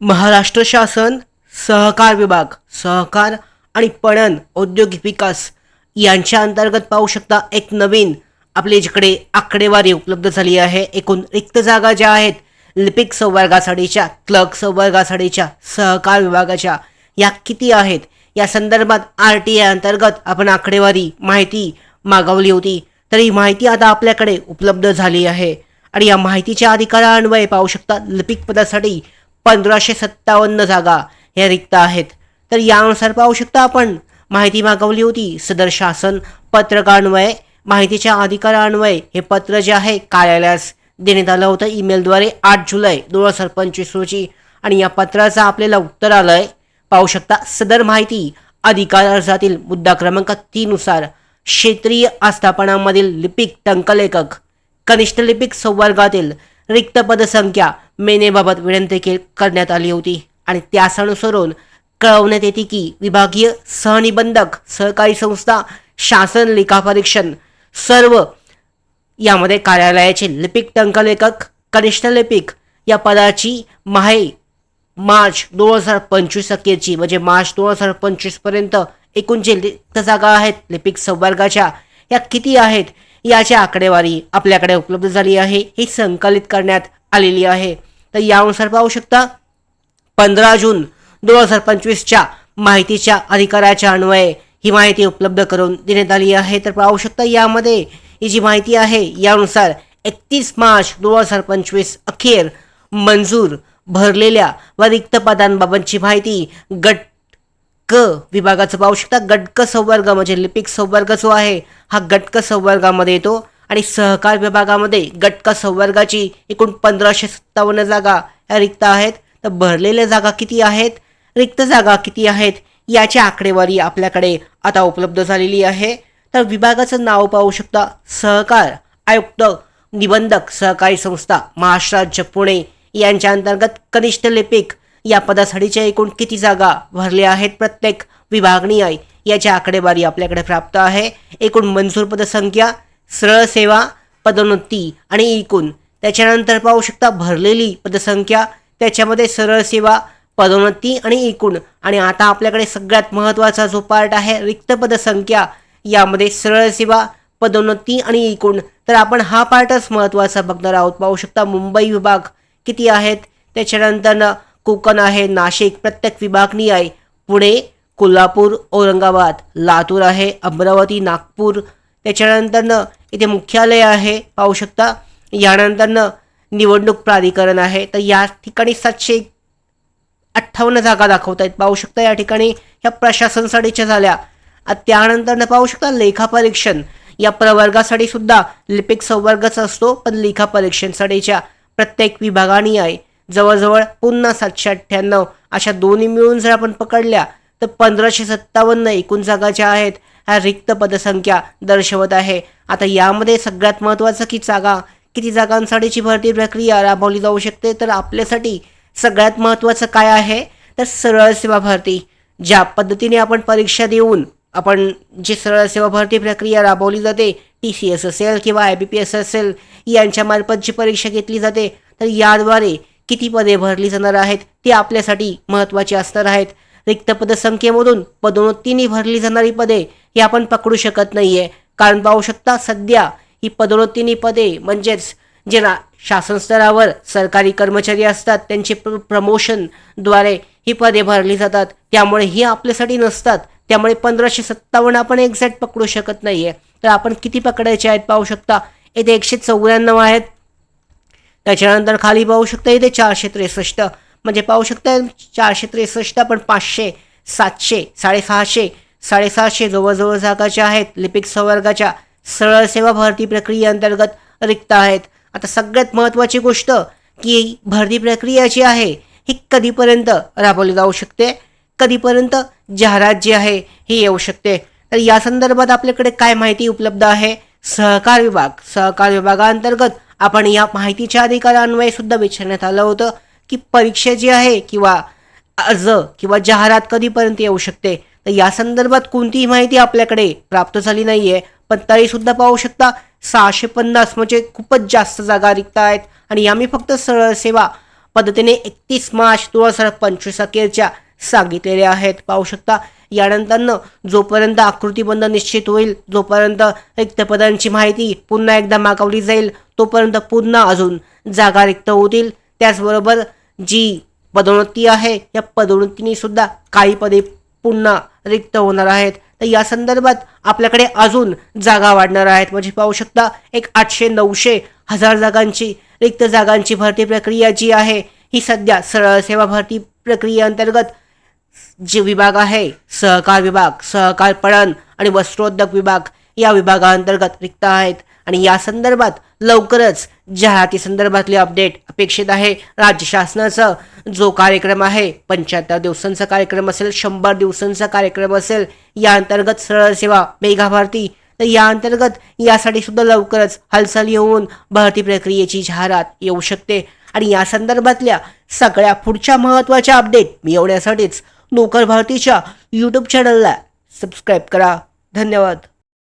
महाराष्ट्र शासन सहकार विभाग सहकार आणि पणन औद्योगिक विकास यांच्या अंतर्गत पाहू शकता एक नवीन आपल्या जिकडे आकडेवारी उपलब्ध झाली आहे. एकूण रिक्त जागा ज्या आहेत लिपिक संवर्गासाठीच्या क्लर्क संवर्गासाठीच्या सहकार विभागाच्या या किती आहेत? या संदर्भात आर टी आय अंतर्गत आपण आकडेवारी माहिती मागवली होती. तर ही माहिती आता आपल्याकडे उपलब्ध झाली आहे. आणि या माहितीच्या अधिकारान्वये पाहू शकता लिपिक पदासाठी पंधराशे सत्तावन्न जागा या रिक्त आहेत. तर यानुसार पाहू शकता आपण माहिती मागवली होती सदर शासन पत्रकान्वये माहितीच्या अधिकारान्वये हे पत्र जे आहे कार्यालयास देण्यात आलं होतं ईमेलद्वारे आठ जुलै दोन हजार पंचवीस रोजी. आणि या पत्राचं आपल्याला उत्तर आलंय पाहू शकता सदर माहिती अधिकार अर्जातील मुद्दा क्रमांक तीनुसार क्षेत्रीय आस्थापनामधील लिपिक टंकलेखक कनिष्ठ लिपिक संवर्गातील रिक्त पदसंख्या मेनेबाबत विनंती के करण्यात आली होती. आणि त्यास अनुसरून कळवण्यात येते की विभागीय सहनिबंधक सहकारी संस्था शासन लेखापरीक्षण सर्व यामध्ये कार्यालयाचे लिपिक टंकलेखक कनिष्ठ लिपिक या पदाची माहे मार्च दोन हजार पंचवीस अखेरची म्हणजे मार्च दोन हजार पंचवीसपर्यंत एकूण जे रिक्त जागा आहेत लिपिक संवर्गाच्या या किती आहेत याची आकडेवारी आपल्याकडे उपलब्ध झाली आहे. ही संकलित करण्यात आलेली आहे. तर यानुसार पाहू शकता पंधरा जून दोन हजार पंचवीसच्या माहितीच्या अधिकाराच्या अन्वये ही माहिती उपलब्ध करून देण्यात आली आहे. तर पाहू शकता यामध्ये ही जी माहिती आहे यानुसार एकतीस मार्च दोन हजार पंचवीस अखेर मंजूर भरलेल्या व रिक्त पदांबाबतची माहिती गट क विभागाचं पाहू शकता. गटक संवर्ग म्हणजे लिपिक संवर्ग जो आहे हा गटक संवर्गामध्ये येतो. आणि सहकार विभागामध्ये गटक संवर्गाची एकूण पंधराशे सत्तावन्न जागा या रिक्त आहेत. तर भरलेल्या जागा किती आहेत? रिक्त जागा किती आहेत? याची आकडेवारी आपल्याकडे आता उपलब्ध झालेली आहे. तर विभागाचं नाव पाहू शकता. सहकार आयुक्त निबंधक सहकारी संस्था महाराष्ट्र राज्य पुणे यांच्या अंतर्गत कनिष्ठ लिपिक या पदासाठीच्या एकूण किती जागा भरल्या आहेत प्रत्येक विभागणीय याची आकडेवारी आपल्याकडे प्राप्त आहे. एकूण मंजूर पदसंख्या सरळ सेवा पदोन्नती आणि एकूण. त्याच्यानंतर पाहू शकता भरलेली पदसंख्या त्याच्यामध्ये सरळ सेवा पदोन्नती आणि एकूण. आणि आता आपल्याकडे सगळ्यात महत्त्वाचा जो पार्ट आहे रिक्त पदसंख्या यामध्ये सरळ सेवा पदोन्नती आणि एकूण. तर आपण हा पार्टच महत्त्वाचा बघणार आहोत. पाहू शकता मुंबई विभाग किती आहेत? त्याच्यानंतर कोकण आहे नाशिक प्रत्येक विभागणी आहे. पुणे कोल्हापूर औरंगाबाद लातूर आहे अमरावती नागपूर. त्याच्यानंतरनं इथे मुख्यालय आहे पाहू शकता. यानंतरनं निवडणूक प्राधिकरण आहे. तर या ठिकाणी सातशे अठ्ठावन्न जागा दाखवत आहेत. पाहू शकता या ठिकाणी ह्या प्रशासनसाठीच्या झाल्या. त्यानंतरनं पाहू शकता लेखापरीक्षण या प्रवर्गासाठी सुद्धा लिपिक संवर्गच असतो पण लेखापरीक्षणसाठीच्या प्रत्येक विभागाने आहे. जवळजवळ पुन्हा सातशे अठ्ठ्याण्णव अशा दोन्ही मिळून जर आपण पकडल्या तर पंधराशे सत्तावन्न एकूण जागा ज्या आहेत ह्या रिक्त पदसंख्या दर्शवत आहे. आता यामध्ये सगळ्यात महत्त्वाचं की जागा किती जागांसाठीची भरती प्रक्रिया राबवली जाऊ शकते तर आपल्यासाठी सगळ्यात महत्त्वाचं काय आहे? तर सरळ सेवा भरती. ज्या पद्धतीने आपण परीक्षा देऊन आपण जी सरळ सेवा भरती प्रक्रिया राबवली जाते टी सी एस असेल किंवा आय बी पी एस असेल यांच्यामार्फत जी परीक्षा घेतली जाते तर याद्वारे किती पदे भरली जाणार आहेत ती आपल्यासाठी महत्त्वाची असणार आहेत. रिक्त पदसंख्येमधून पदोन्नतीने भरली जाणारी पदे ही आपण पकडू शकत नाही आहे कारण पाहू शकता सध्या ही पदोन्नतीनी पदे म्हणजेच जे ना शासन स्तरावर सरकारी कर्मचारी असतात त्यांचे प्र प्रमोशनद्वारे ही पदे भरली जातात. त्यामुळे ही आपल्यासाठी नसतात. त्यामुळे पंधराशे सत्तावन्न आपण एक्झॅक्ट पकडू शकत नाही आहे तर आपण किती पकडायचे आहेत पाहू शकता? येथे एकशे चौऱ्याण्णव आहेत. त्याच्यानंतर खाली पाहू शकता इथे चारशे त्रेसष्ट. म्हणजे पाहू शकता चारशे त्रेसष्ट पण पाचशे सातशे साडेसहाशे साडेसहाशे जवळजवळ जागाच्या आहेत. लिपिक संवर्गाच्या सरळ सेवा भरती प्रक्रियेअंतर्गत रिक्त आहेत. आता सगळ्यात महत्त्वाची गोष्ट की भरती प्रक्रिया जी आहे ही कधीपर्यंत राबवली जाऊ शकते? कधीपर्यंत जाहिरात जी आहे ही येऊ शकते? तर या संदर्भात आपल्याकडे काय माहिती उपलब्ध आहे? सहकार विभाग. सहकार विभागाअंतर्गत आपण या माहितीच्या अधिकारान्वये सुद्धा विचारण्यात आलं होतं की परीक्षा जी आहे किंवा अर्ज किंवा जाहिरात कधीपर्यंत येऊ शकते? तर या संदर्भात कोणतीही माहिती आपल्याकडे प्राप्त झाली नाही आहे पण तरीसुद्धा पाहू शकता सहाशे पन्नास म्हणजे खूपच जास्त जागा रिक्त आहेत. आणि आम्ही फक्त सरळ सेवा पद्धतीने एकतीस मार्च दोन हजार पंचवीस अखेरच्या सांगितलेल्या आहेत. पाहू शकता यानंतरनं जोपर्यंत आकृतीबंध निश्चित होईल जोपर्यंत रिक्त पदांची माहिती पुन्हा एकदा मागवली जाईल तोपर्यंत पुन्हा अजून जागा रिक्त होतील. त्याचबरोबर जी पदोन्नती आहे या पदोन्नतीने सुद्धा काही पदे पुन्हा रिक्त होणार आहेत. तर या संदर्भात आपल्याकडे अजून जागा वाढणार आहेत. म्हणजे पाहू शकता एक आठशे नऊशे हजार जागांची रिक्त जागांची भरती प्रक्रिया जी आहे ही सध्या सरळ सेवा भरती प्रक्रियेअंतर्गत जे विभाग आहे सहकार विभाग सहकार पणन आणि वस्त्रोद्योग विभाग या विभागाअंतर्गत रिक्त आहेत. आणि या संदर्भात लवकरच जाहिराती संदर्भातले अपडेट अपेक्षित आहे. राज्य शासनाचा जो कार्यक्रम आहे पंच्याहत्तर दिवसांचा कार्यक्रम असेल शंभर दिवसांचा कार्यक्रम असेल या अंतर्गत सरळ सेवा मेघा भारती. तर या अंतर्गत यासाठी सुद्धा लवकरच हालचाल येऊन भरती प्रक्रियेची जाहिरात येऊ शकते. आणि या संदर्भातल्या सगळ्या पुढच्या महत्त्वाच्या अपडेट मिळवण्यासाठीच नोकर भारतीच्या यूट्यूब चॅनलला सबस्क्राईब करा. धन्यवाद.